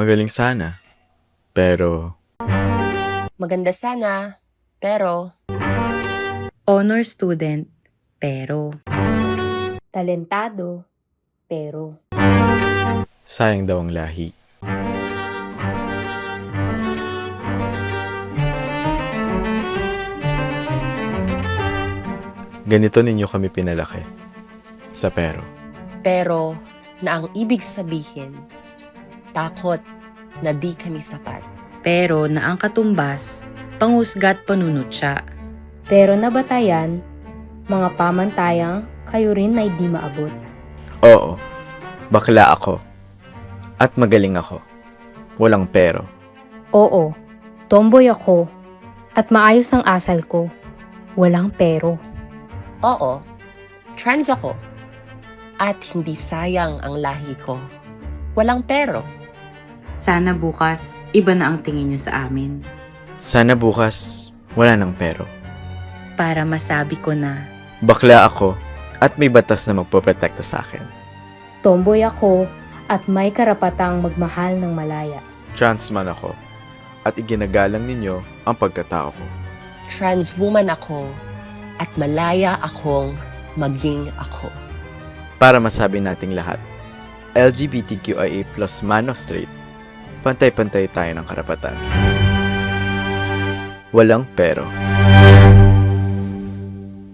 Magaling sana. Pero, Maganda sana, pero Honor student, pero Talentado, pero sayang daw ang lahi. Ganito ninyo kami pinalaki. Sa pero. pero na ang ibig sabihin, takot na di kami sapat. pero na ang katumbas, panghusgat panunutya. pero nabatayan, mga pamantayang kayo rin ay di maabot. Oo, bakla ako. At magaling ako. Walang pero. Oo, tomboy ako at maayos ang asal ko. Walang pero. Oo, trans ako. At hindi sayang ang lahi ko. Walang pero. Sana bukas, iba na ang tingin nyo sa amin. Sana bukas, wala nang pero. Para masabi ko na, Bakla ako at may batas na magpoprotekta sa akin. Tomboy ako at may karapatang magmahal ng malaya. Trans man ako at iginagalang ninyo ang pagkatao ko. Trans woman ako at malaya akong maging ako. Para masabi nating lahat, LGBTQIA plus man o straight, pantay-pantay tayo ng karapatan. Walang pero.